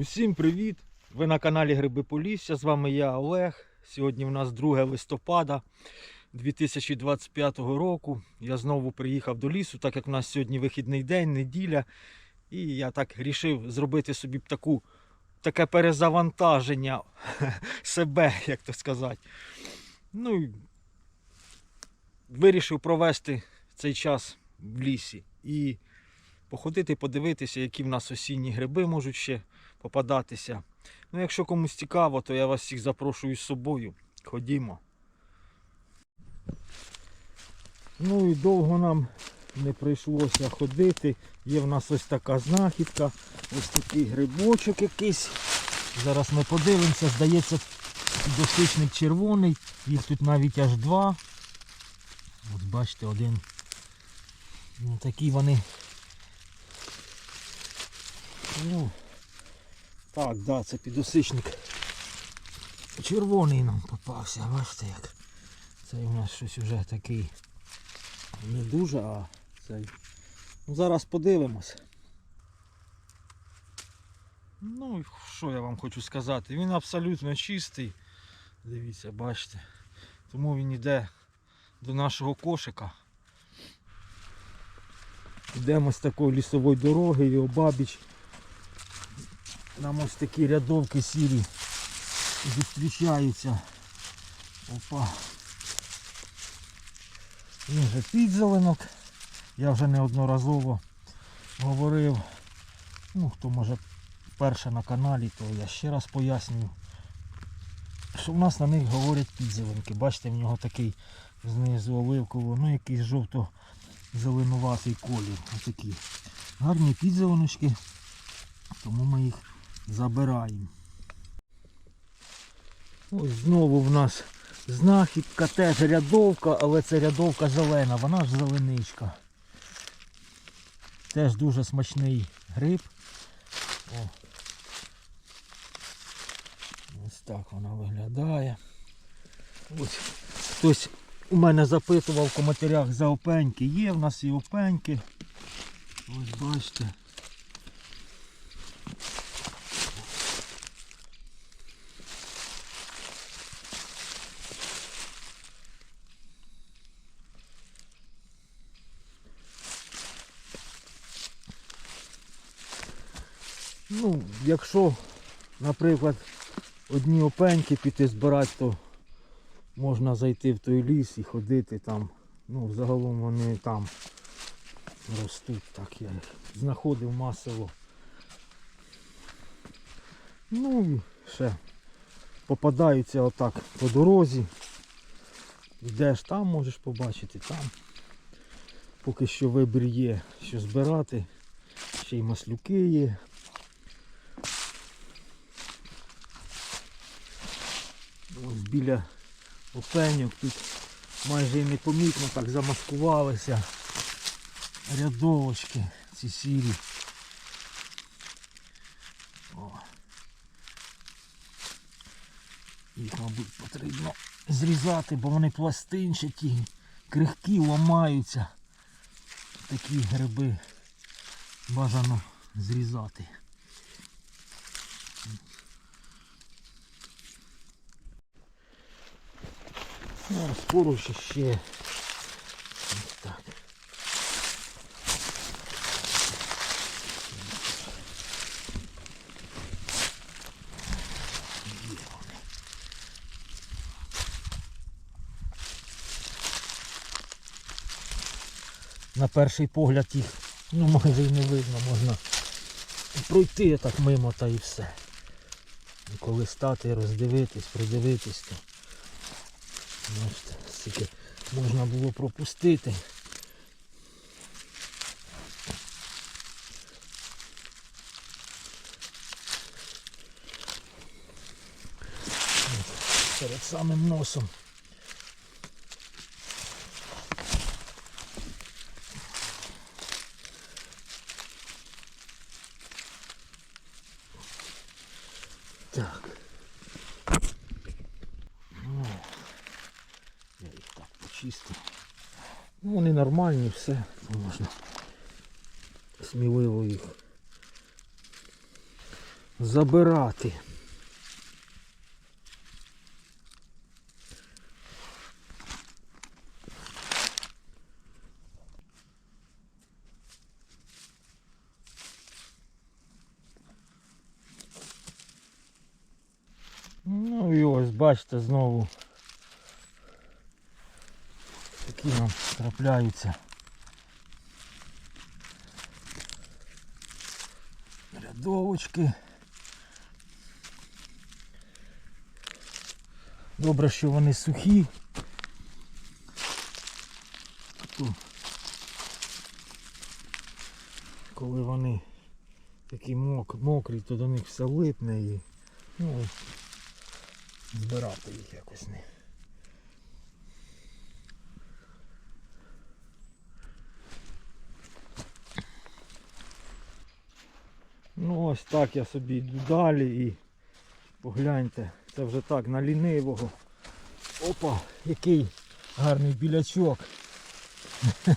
Усім привіт! Ви на каналі Гриби Полісся. З вами я Олег. Сьогодні у нас 2 листопада 2025 року. Я знову приїхав до лісу, так як у нас сьогодні вихідний день, неділя. І я так рішив зробити собі таку, таке перезавантаження себе, як то сказати. Ну, вирішив провести цей час в лісі. І походити, подивитися, які в нас осінні гриби можуть ще попадатися. Ну, якщо комусь цікаво, то я вас всіх запрошую з собою. Ходімо. Ну і довго нам не прийшлося ходити. Є в нас ось така знахідка, ось такий грибочок якийсь. Зараз ми подивимося, здається, досичник червоний, їх тут навіть аж два. Ось бачите, один. Ну, такі вони. Ну, так, да, це підосичник. Червоний нам попався, бачите як. Це у нас щось вже такий не дуже, а цей. Ну, зараз подивимось. Ну, що я вам хочу сказати? Він абсолютно чистий. Дивіться, бачите. Тому він йде до нашого кошика. Йдемо з такої лісової дороги і обабіч. Нам ось такі рядовки сірі зустрічаються. Опа. Він же підзеленок. Я вже неодноразово говорив. Ну, хто може перше на каналі, то я ще раз пояснюю. Що в нас на них говорять підзеленки. Бачите, в нього такий знизу оливково, ну якийсь жовто-зеленуватий колір. Отакі. Гарні підзеленочки, тому ми їх забираємо. Ось знову в нас знахідка, теж рядовка, але це рядовка зелена, вона ж зеленичка. Теж дуже смачний гриб. О. Ось так вона виглядає. Ось хтось у мене запитував в коментарях за опеньки. Є в нас і опеньки. Ось бачите. Ну, якщо, наприклад, одні опеньки піти збирати, то можна зайти в той ліс і ходити там. Ну, загалом вони там ростуть, так я їх знаходив масово. Ну і ще попадаються отак по дорозі. Йдеш там, можеш побачити там. Поки що вибір є, що збирати. Ще й маслюки є. Ось біля опеньок тут майже і непомітно так замаскувалися рядовочки ці сірі. О. Їх, мабуть, потрібно зрізати, бо вони пластинчаті, крихкі ламаються. Такі гриби бажано зрізати. Скоро ще ще. Ось так. На перший погляд їх ну майже й не видно, можна пройти так мимо та і все. І коли стати, роздивитись, придивитись, то Бачите, скільки можна було пропустити. Перед самим носом. Так. О. Я їх так почистив. Ну, вони нормальні, все, можна сміливо їх забирати. Ну і ось бачите знову такі нам трапляються. Рядовочки. Добре, що вони сухі. Коли вони такі мок, мокрі, то до них все липне і ну, збирати їх якось не. Ну ось так я собі йду далі і погляньте, це вже так на лінивого. Опа, який гарний білячок.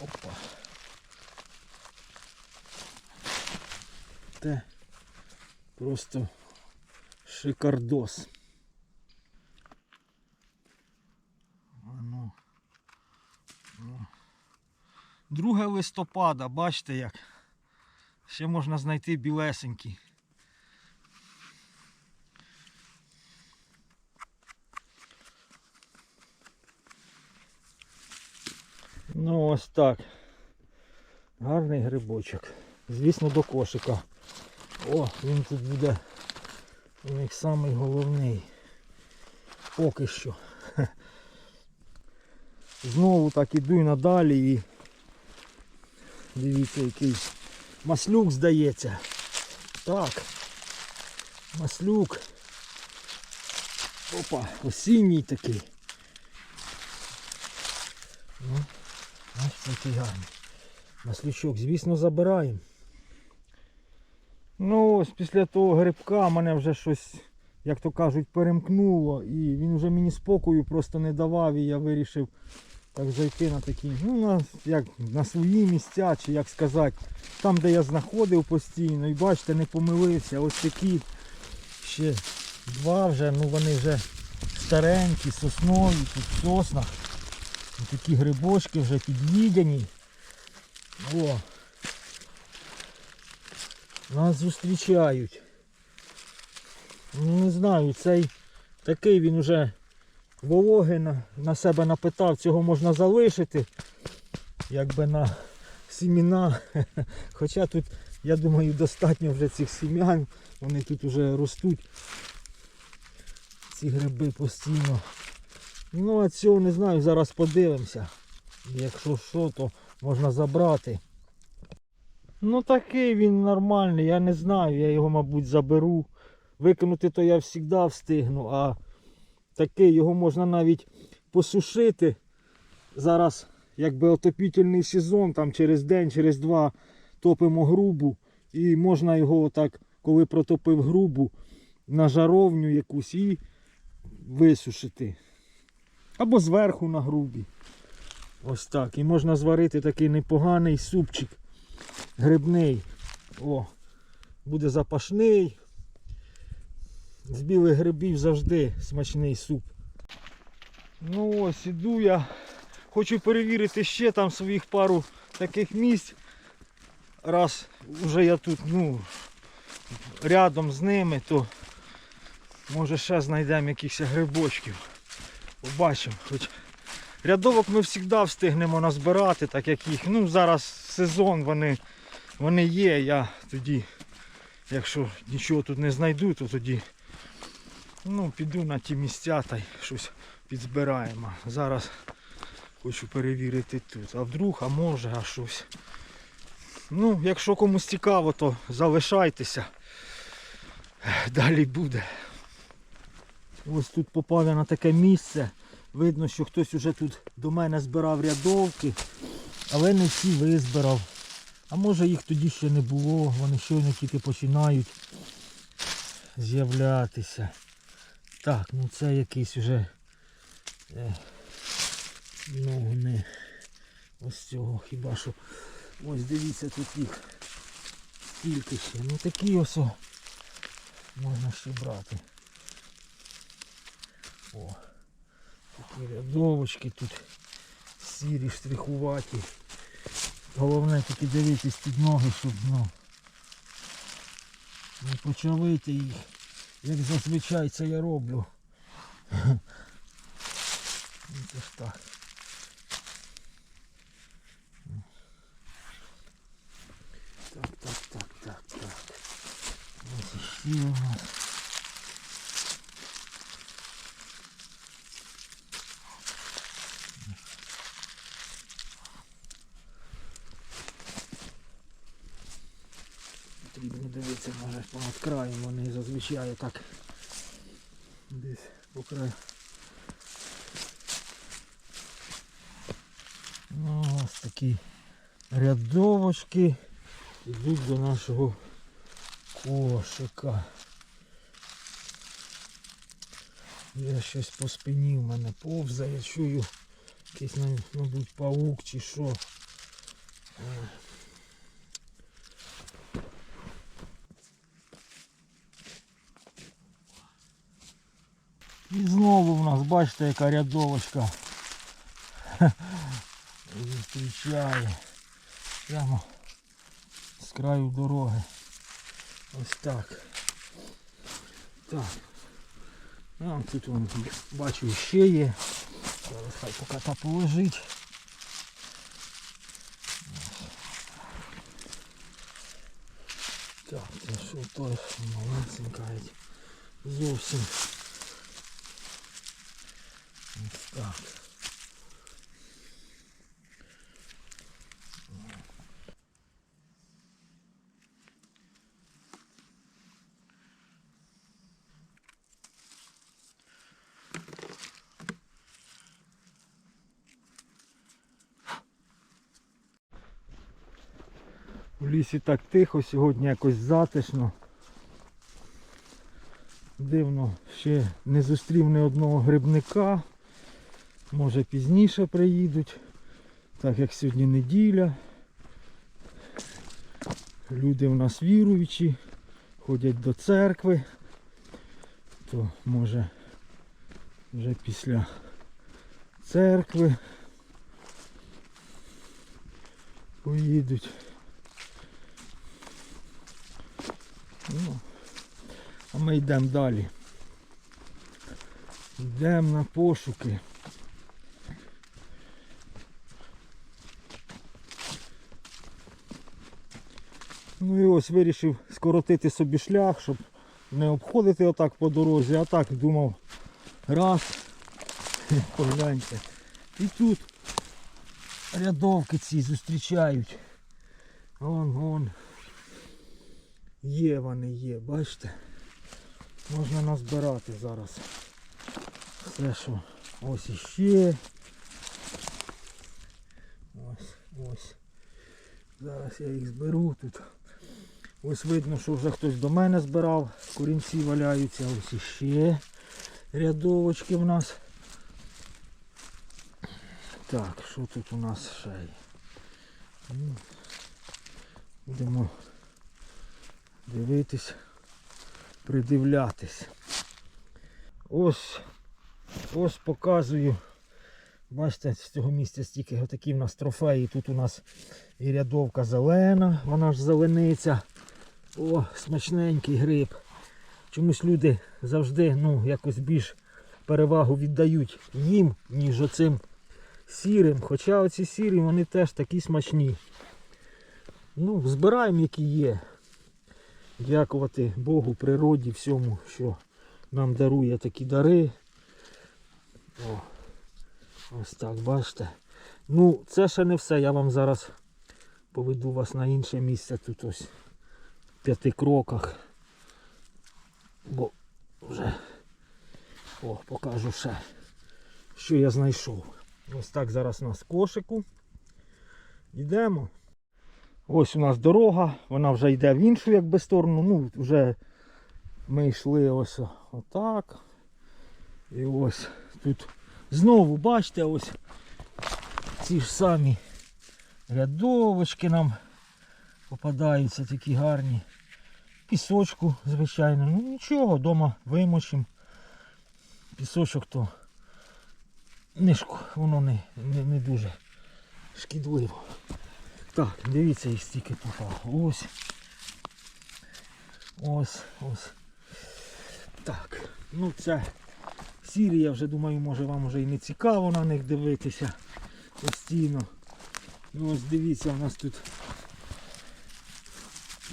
Опа. Те просто шикардос. А ну. Ну. 2 листопада, бачите як. Ще можна знайти білесенький. Ну ось так. Гарний грибочок. Звісно, до кошика. О, він тут буде у них самий головний. Поки що. Знову так іду і надалі і дивіться який маслюк здається. Так. Маслюк. Опа, осінній такий. Ну, ось такий гарний. Маслючок, звісно, забираємо. Ну ось після того грибка мене вже щось, як то кажуть, перемкнуло і він вже мені спокою просто не давав і я вирішив так зайти на такі, ну на, як, на свої місця, чи як сказати, там де я знаходив постійно. І бачите, не помилився. Ось такі ще два вже, ну вони вже старенькі, соснові, тут в соснах. Ось такі грибочки вже під'їдені. О, нас зустрічають. Ну, не знаю, цей такий він уже вологи на, на себе напитав, цього можна залишити. Якби на сіміна. Хоча тут, я думаю, достатньо вже цих сім'ян. Вони тут вже ростуть. Ці гриби постійно. Ну а цього не знаю, зараз подивимося. Якщо що, то можна забрати. Ну такий він нормальний, я не знаю, я його, мабуть, заберу. Викинути то я завжди встигну, а такий його можна навіть посушити. Зараз якби отопітельний сезон, там через день, через два топимо грубу. І можна його отак, коли протопив грубу, на жаровню якусь і висушити. Або зверху на грубі. Ось так. І можна зварити такий непоганий супчик грибний. О, буде запашний. З білих грибів завжди смачний суп. Ну ось іду я. Хочу перевірити ще там своїх пару таких місць. Раз вже я тут ну, рядом з ними, то може ще знайдемо якихось грибочків. Побачимо. Хоч рядовок ми завжди встигнемо назбирати, так як їх. Ну зараз сезон вони, вони є. Я тоді, якщо нічого тут не знайду, то тоді ну, піду на ті місця та й щось підзбираємо. Зараз хочу перевірити тут. А вдруг, а може, а щось. Ну, якщо комусь цікаво, то залишайтеся. Далі буде. Ось тут попав я на таке місце. Видно, що хтось уже тут до мене збирав рядовки, але не всі визбирав. А може їх тоді ще не було, вони щойно тільки починають з'являтися. Так, ну це якийсь вже е, ну не ось цього хіба що. Ось дивіться тут їх Скільки ще? Ну такі ось можна ще брати. О, такі рядовочки тут сірі, штрихуваті. Головне тільки дивитись під ноги, щоб ну, не почавити їх. Як зазвичай це я роблю. Це ж так. Так, так, так, так, так. Ось іще у нас. Потрібно дивитися, може понад краєм вони зазвичай так десь по краю. Ну, ось такі рядовочки йдуть до нашого кошика. Я щось по спині в мене повзає, чую якийсь, мабуть, паук чи що. бачите, яка рядовочка зустрічає. Прямо з краю дороги. Ось так. Так. А, тут вон, бачу ще є. Зараз хай поки та полежить. Так, це що то малесенька геть. зовсім. Так. У лісі так тихо, сьогодні якось затишно. Дивно, ще не зустрів ні одного грибника. Може пізніше приїдуть, так як сьогодні неділя. Люди в нас віруючі, ходять до церкви, то може вже після церкви поїдуть. Ну, а ми йдемо далі. Йдемо на пошуки. Ну і ось вирішив скоротити собі шлях, щоб не обходити отак по дорозі, а так думав раз, погляньте. І тут рядовки ці зустрічають. Вон, вон. Є вони є, бачите? Можна назбирати зараз. Все що. Ось іще. Ось, ось. Зараз я їх зберу тут. Ось видно, що вже хтось до мене збирав. Корінці валяються. Ось іще рядовочки в нас. Так, що тут у нас ще є? Ну, Будемо дивитись, придивлятись. Ось, ось показую. Бачите, з цього місця стільки такі в нас трофеї. Тут у нас і рядовка зелена, вона ж зелениця. О, смачненький гриб. Чомусь люди завжди ну, якось більш перевагу віддають їм, ніж оцим сірим. Хоча оці сірі вони теж такі смачні. Ну, збираємо, які є. Дякувати Богу, природі, всьому, що нам дарує такі дари. О, ось так, бачите. Ну, це ще не все. Я вам зараз поведу вас на інше місце тут ось п'яти кроках. Бо вже о, покажу ще, що я знайшов. Ось так зараз у нас кошику. Йдемо. Ось у нас дорога, вона вже йде в іншу якби сторону. Ну, вже ми йшли ось отак. І ось тут знову, бачите, ось ці ж самі рядовочки нам попадаються такі гарні. Пісочку, звичайно. Ну нічого, вдома вимочимо. Пісочок то не шко, воно не, не, не дуже шкідливо. Так, дивіться, їх стільки попало. Ось. Ось, ось. Так, ну це сірі, я вже думаю, може вам вже і не цікаво на них дивитися постійно. Ну ось дивіться, у нас тут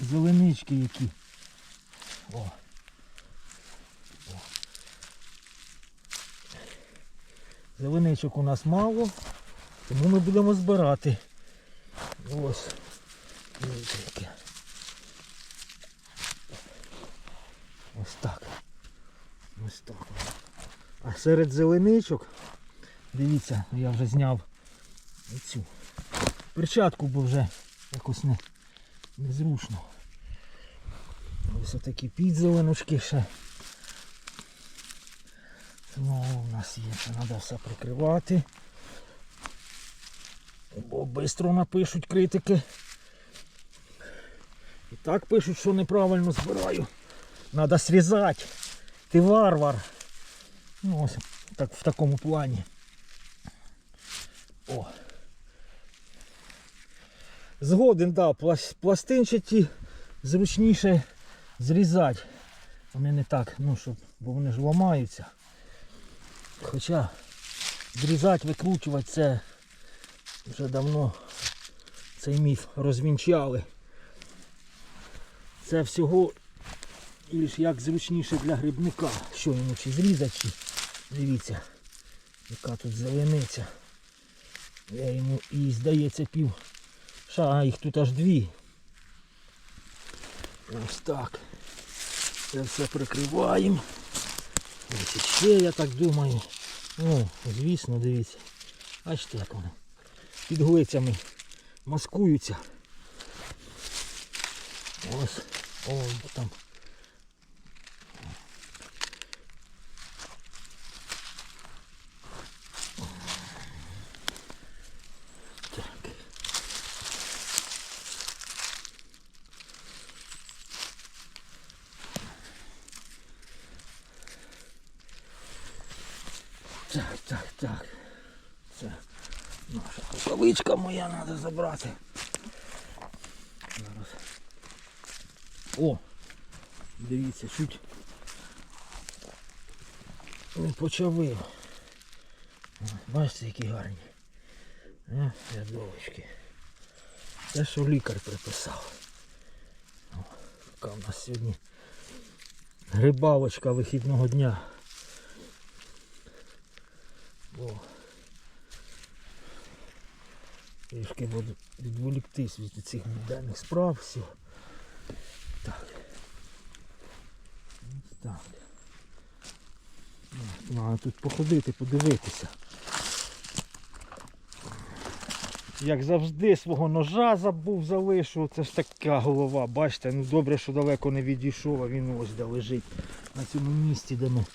зеленички які. О. О. Зеленичок у нас мало, тому ми будемо збирати. Ось. Дивіться яке. Ось так. Ось так. А серед зеленичок, дивіться, я вже зняв цю перчатку, бо вже якось не, незручно. Ось отакі підзеленочки ще. Знову у нас є, це треба все прикривати. Бо швидко напишуть критики. І так пишуть, що неправильно збираю. Треба срізати. Ти варвар. Ну ось так в такому плані. О. Згоден, да, пластинчаті зручніше зрізати. Вони не так, ну щоб, бо вони ж ламаються. Хоча зрізати, викручувати це вже давно цей міф розвінчали. Це всього лиш як зручніше для грибника. Що йому чи зрізати, чи дивіться, яка тут зелениця. Я йому і здається пів шага, їх тут аж дві. Ось так. Це все прикриваємо. Ось ще я так думаю. Ну, звісно, дивіться. Бачите, як вони під глицями маскуються. Ось. Ой, там. Так. Так, так, так. Це наша рукавичка треба забрати. Зараз. О! Дивіться, чуть не почавив. Бачите, які гарні. А, рядовочки. Те, що лікар приписав. О, така у нас сьогодні грибалочка вихідного дня. О. Трішки буду відволіктись від цих буденних справ. Все. Так. Так. Треба тут походити, подивитися. Як завжди свого ножа забув залишу. Це ж така голова, бачите, ну добре, що далеко не відійшов, а він ось де лежить. На цьому місці, де ми.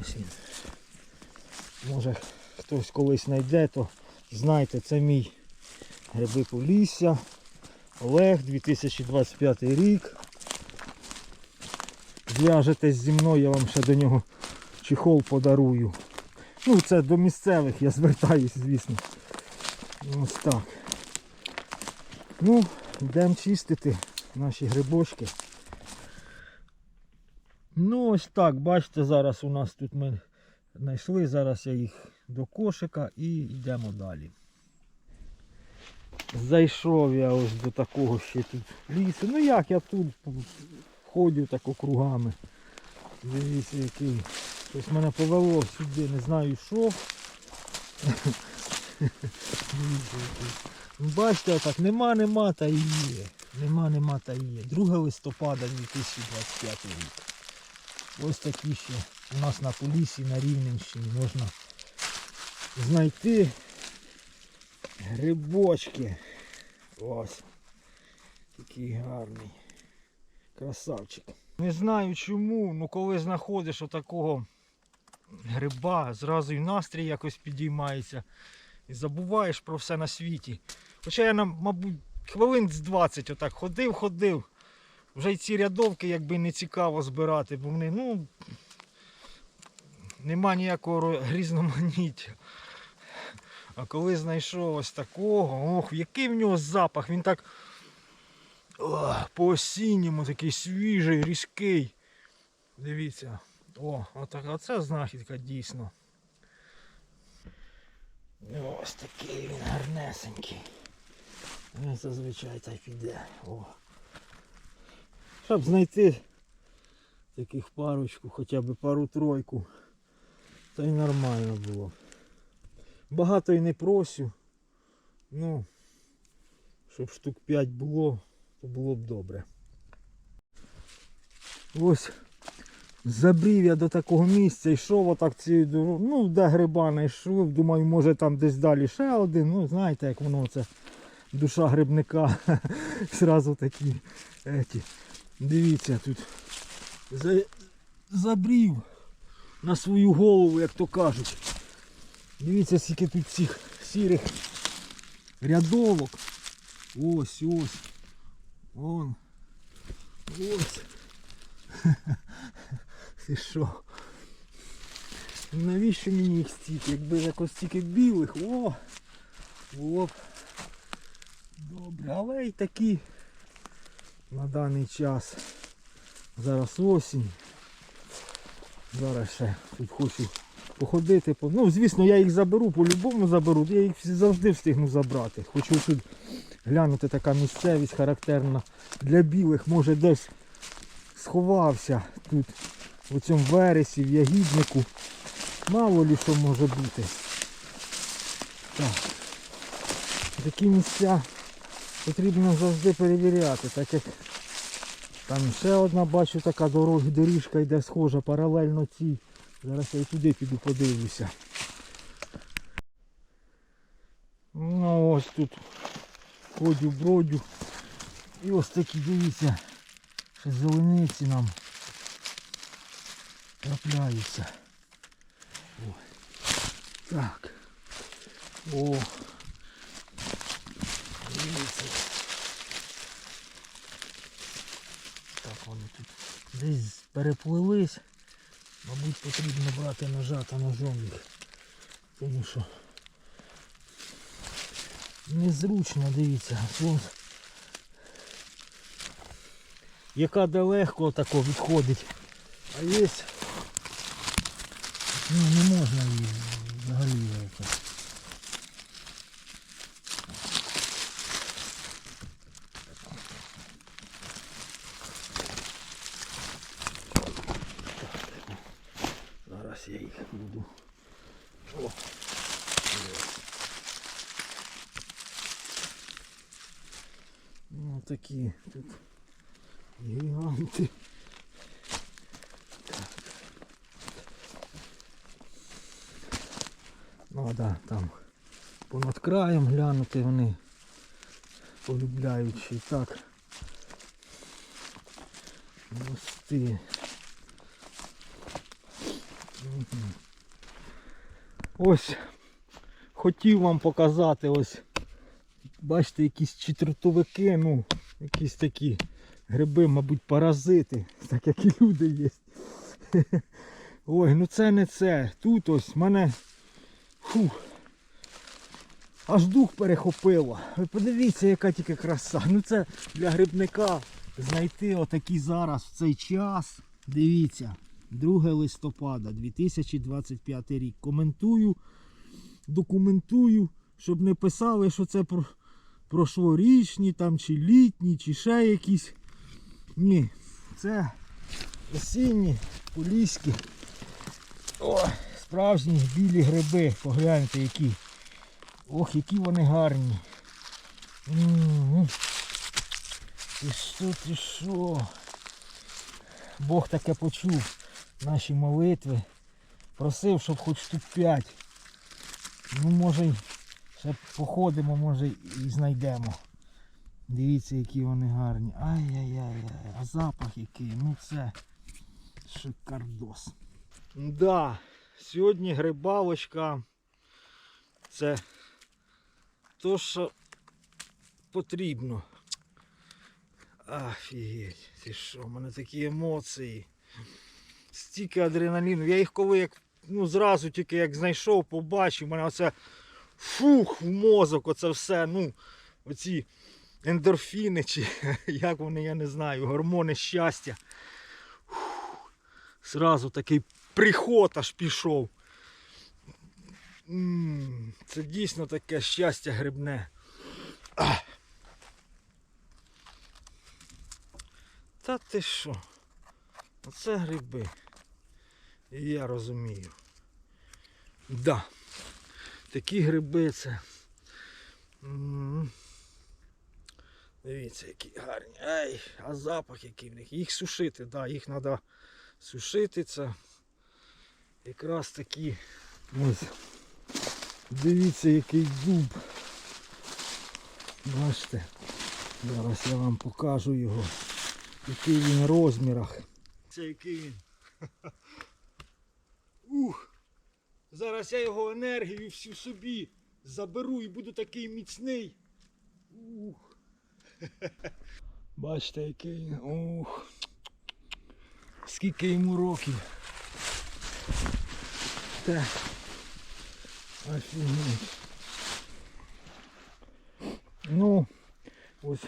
Ось він. Може хтось колись знайде, то знайте, це мій гриби Полісся. Олег, 2025 рік. Зв'яжетесь зі мною, я вам ще до нього чехол подарую. Ну, це до місцевих, я звертаюсь, звісно. Ось так. Ну, йдемо чистити наші грибочки. Ну ось так, бачите, зараз у нас тут ми знайшли, зараз я їх до кошика і йдемо далі. Зайшов я ось до такого ще тут лісу. Ну як я тут ходю так округами. Дивіться який. Щось мене повело сюди, не знаю що. Ну, Бачите, так нема, нема та і є. Нема, нема та і є. 2 листопада 2025 рік. Ось такі ще у нас на Полісі, на Рівненщині можна знайти грибочки. Ось. Такий гарний. Красавчик. Не знаю чому, але коли знаходиш отакого гриба, зразу і настрій якось підіймається. І забуваєш про все на світі. Хоча я, мабуть, хвилин з 20 отак ходив, ходив. Вже й ці рядовки якби не цікаво збирати, бо вони, ну, нема ніякого грізноманіття. А коли знайшов ось такого, ох, який в нього запах, він так по осінньому такий свіжий, різкий. Дивіться. О, отак, оце знахідка дійсно. Ось такий він гарнесенький. Він зазвичай так піде. О. Щоб знайти таких парочку, хоча б пару-тройку, то й нормально було. Багато й не просю. Ну, щоб штук 5 було, то було б добре. Ось забрів я до такого місця, йшов отак цією дорогою, ну де гриба знайшов, думаю, може там десь далі ще один. Ну, знаєте, як воно це душа грибника. Зразу такі. Еті. Дивіться тут. Забрів на свою голову, як то кажуть. Дивіться, скільки тут цих сірих рядовок. Ось, ось. Вон. Ось. Ти що? Навіщо мені їх стільки? Якби якось стільки білих, о! Було добре. Але й такі на даний час. Зараз осінь. Зараз ще тут хочу походити. Ну, звісно, я їх заберу, по-любому заберу. Я їх завжди встигну забрати. Хочу тут глянути така місцевість характерна для білих. Може десь сховався тут у цьому вересі, в ягіднику. Мало лі що може бути. Так. Такі місця потрібно завжди перевіряти, так як там ще одна бачу така дорога, доріжка йде схожа паралельно цій. Зараз я і туди піду подивлюся. Ну ось тут ходю, бродю. І ось такі, дивіться, ще зелениці нам трапляються. О. Так. О. Дивіться. Так, вони тут десь переплились. Мабуть, потрібно брати ножа та ножом їх. Тому що незручно, дивіться, вон яка далеко тако відходить. А є ну, не можна її взагалі. це. Зараз я їх буду. О. ось. Ну такі тут гіганти. Ну да, там понад краєм глянути вони полюбляючи і так. Мости. Ось хотів вам показати ось. Бачите, якісь чотиртовики, ну, якісь такі гриби, мабуть, паразити, так як і люди є. Ой, ну це не це. Тут ось мене фух, аж дух перехопило. Ви подивіться, яка тільки краса. Ну це для грибника знайти отакий зараз в цей час. Дивіться, 2 листопада 2025 рік. Коментую, документую, щоб не писали, що це про, прошлорічні там, чи літні, чи ще якісь. Ні, це осінні, поліські. О, справжні білі гриби. Погляньте які. Ох, які вони гарні. М-м-м. Ти що, ти що? Бог таке почув наші молитви. Просив, щоб хоч штук 5. Ну, може, й ще походимо, може і знайдемо. Дивіться, які вони гарні. Ай-яй-яй, а запах який. Ну це шикардос. Да, сьогодні грибалочка. Це то, що потрібно. Офігеть, ти що, в мене такі емоції. Стільки адреналіну. Я їх коли як, ну, зразу тільки як знайшов, побачив, в мене оце фух в мозок, оце все, ну, оці ендорфіни, чи як вони, я не знаю, гормони щастя. Фух, Зразу такий приход аж пішов. Це дійсно таке щастя грибне. Та ти що? Оце гриби. І я розумію. Да. Такі гриби це. Дивіться, які гарні. Ей, а запах який в них. Їх сушити, да, їх треба сушити. Це якраз такі. Ось. Дивіться, який дуб. Бачите. Зараз я вам покажу його. Який він в розмірах. Це який він. Ух! Зараз я його енергію всю собі заберу і буду такий міцний. Ух. Бачите, який. Ух. Скільки йому років. Так. Офігеть. Ну, ось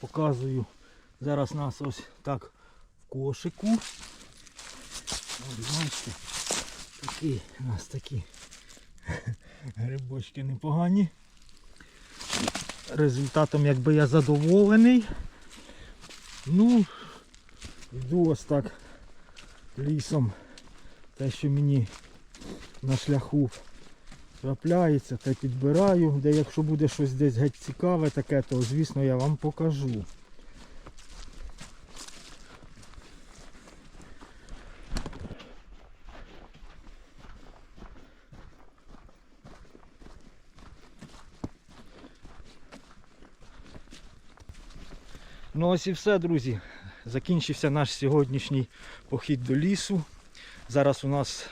показую. Зараз нас ось так в кошику. Ось бачите, такі у нас такі грибочки непогані. Результатом якби я задоволений. Ну, йду ось так лісом. Те, що мені на шляху трапляється, те підбираю. Де якщо буде щось десь геть цікаве таке, то звісно я вам покажу. Ну ось і все, друзі. Закінчився наш сьогоднішній похід до лісу. Зараз у нас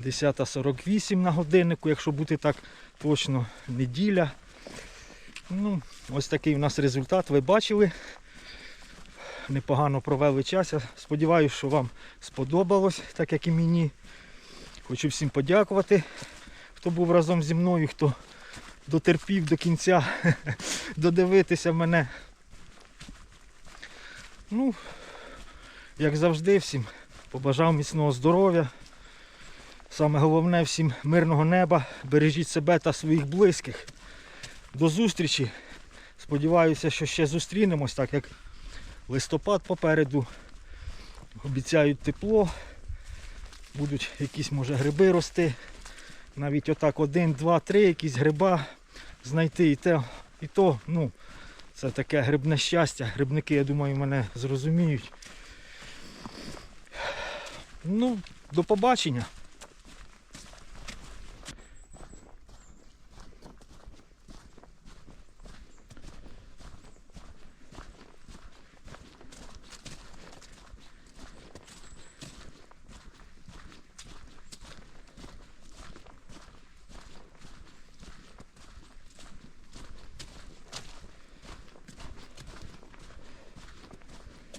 10.48 на годиннику, якщо бути так точно, неділя. Ну, ось такий у нас результат. Ви бачили. Непогано провели час. Я сподіваюся, що вам сподобалось, так як і мені. Хочу всім подякувати, хто був разом зі мною, хто дотерпів до кінця додивитися мене. Ну, як завжди, всім побажав міцного здоров'я. Саме головне всім мирного неба. Бережіть себе та своїх близьких. До зустрічі. Сподіваюся, що ще зустрінемось, так як листопад попереду. Обіцяють тепло. Будуть якісь може гриби рости. Навіть отак один, два, три якісь гриба знайти і те, і то, ну, це таке грибне щастя. Грибники, я думаю, мене зрозуміють. Ну, до побачення.